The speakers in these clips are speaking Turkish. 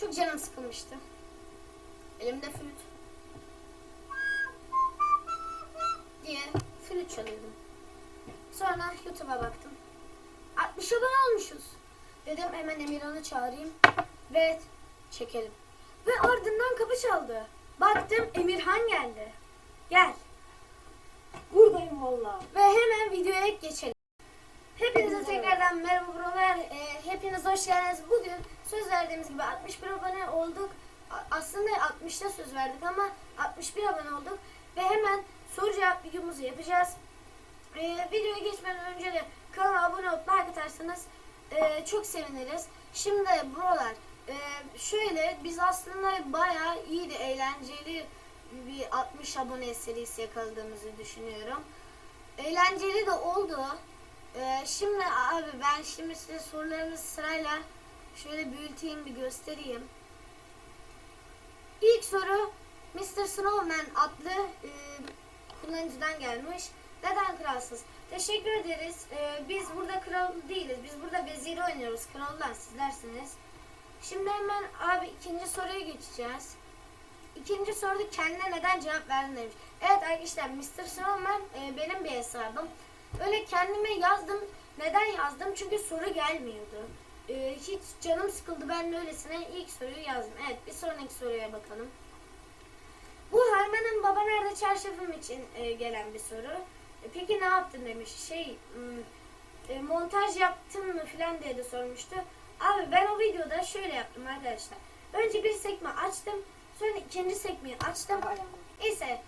Çok canım sıkılmıştı. Elimde flüt. diye flüt çalıyordum. Sonra YouTube'a baktım. 60 abone olmuşuz. Dedim hemen Emirhan'ı çağırayım ve çekelim. Ve ardından kapı çaldı. Baktım Emirhan geldi. Gel. Buradayım valla. Ve hemen videoya geçelim. Hepinize tekrardan merhaba buralar. Ee, hepiniz hoş geldiniz. Bugün söz verdiğimiz gibi 61 abone olduk. Aslında 60'ta söz verdik ama 61 abone olduk. Ve hemen soru cevap videomuzu yapacağız. Ee, videoya geçmeden önce de kanala abone olup like atarsanız e, çok seviniriz. Şimdi buralar e, şöyle biz aslında bayağı iyi de eğlenceli bir 60 abone serisi yakaladığımızı düşünüyorum. Eğlenceli de oldu. Ee, şimdi abi ben şimdi size sorularımızı sırayla şöyle büyüteyim bir göstereyim. İlk soru Mr. Snowman adlı e, kullanıcıdan gelmiş. Neden kralsız? Teşekkür ederiz. Ee, biz burada kral değiliz. Biz burada veziri oynuyoruz. Krallar sizlersiniz. Şimdi hemen abi ikinci soruya geçeceğiz. İkinci soruda kendine neden cevap verdin demiş. Evet arkadaşlar Mr. Snowman e, benim bir hesabım. Öyle kendime yazdım. Neden yazdım? Çünkü soru gelmiyordu. E, hiç canım sıkıldı. Ben de öylesine ilk soruyu yazdım. Evet bir sonraki soruya bakalım. Bu Harman'ın Baba Nerede Çarşafım için e, gelen bir soru. E, peki ne yaptın demiş. Şey e, montaj yaptın mı filan diye de sormuştu. Abi ben o videoda şöyle yaptım arkadaşlar. Önce bir sekme açtım. Sonra ikinci sekmeyi açtım. Neyse.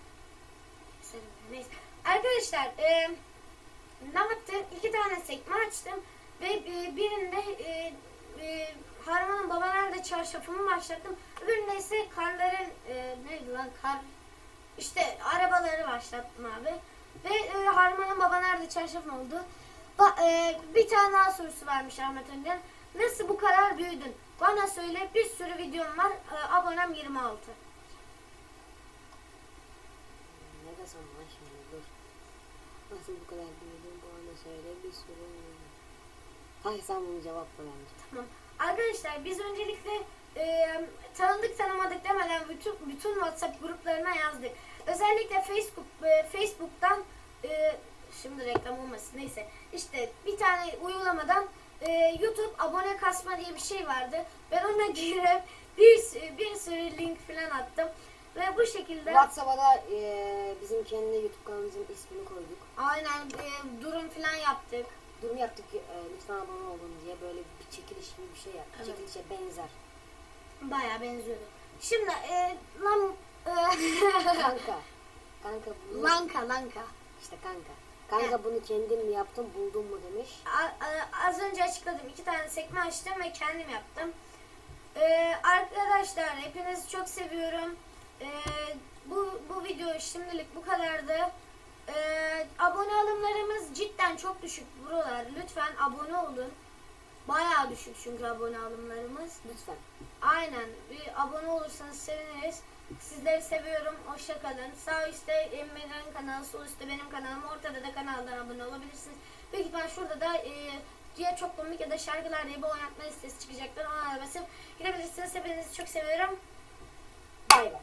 Neyse. Arkadaşlar e, ne yaptım? İki tane sekme açtım. Ve e, birinde e, e, Harman'ın Baba Nerede Çarşafımı başlattım. Öbüründe ise karların e, neydi lan kar işte arabaları başlattım abi. Ve e, Harman'ın Baba Nerede Çarşafım oldu. Ba- e, bir tane daha sorusu varmış Ahmet Önder. Nasıl bu kadar büyüdün? Bana söyle bir sürü videom var. E, abonem 26. Ne desem lan şimdi dur. Nasıl bu kadar büyüdün bu ana söyle bir sürü. Hayır sen bunu cevapla bence. Tamam. Arkadaşlar biz öncelikle e, tanıdık tanımadık demeden bütün bütün WhatsApp gruplarına yazdık. Özellikle Facebook e, Facebook'tan e, şimdi reklam olmasın neyse işte bir tane uygulamadan e, YouTube abone kasma diye bir şey vardı. Ben ona girip bir bir sürü link falan attım ve bu şekilde WhatsApp'a da e, bizim kendi YouTube kanalımızın ismini koyduk. aynen e, durum falan yaptık. Durum yaptık e, lütfen abone olun diye böyle bir çekiliş gibi bir şey yaptık. Evet. Çekilişe benzer. Bayağı benziyordu. Şimdi e, lan e, Kanka. Kanka bunu lanka lanka. işte kanka. Kanka bunu kendin mi yaptın buldun mu demiş. A- a- az önce açıkladım. iki tane sekme açtım ve kendim yaptım. Ee, arkadaşlar hepinizi çok seviyorum. Ee, bu, bu video şimdilik bu kadardı. Ee, abone alımlarımız cidden çok düşük buralar. Lütfen abone olun. Bayağı düşük çünkü abone alımlarımız. Lütfen. Aynen. Bir abone olursanız seviniriz. Sizleri seviyorum. Hoşça kalın. Sağ üstte Emre'nin kanalı, sol üstte benim kanalım. Ortada da kanaldan abone olabilirsiniz. Büyük ihtimal şurada da e, diğer çok komik ya da şarkılar diye bir oynatma listesi çıkacaktır. Ona da basıp girebilirsiniz. Hepinizi çok seviyorum. Bay bay.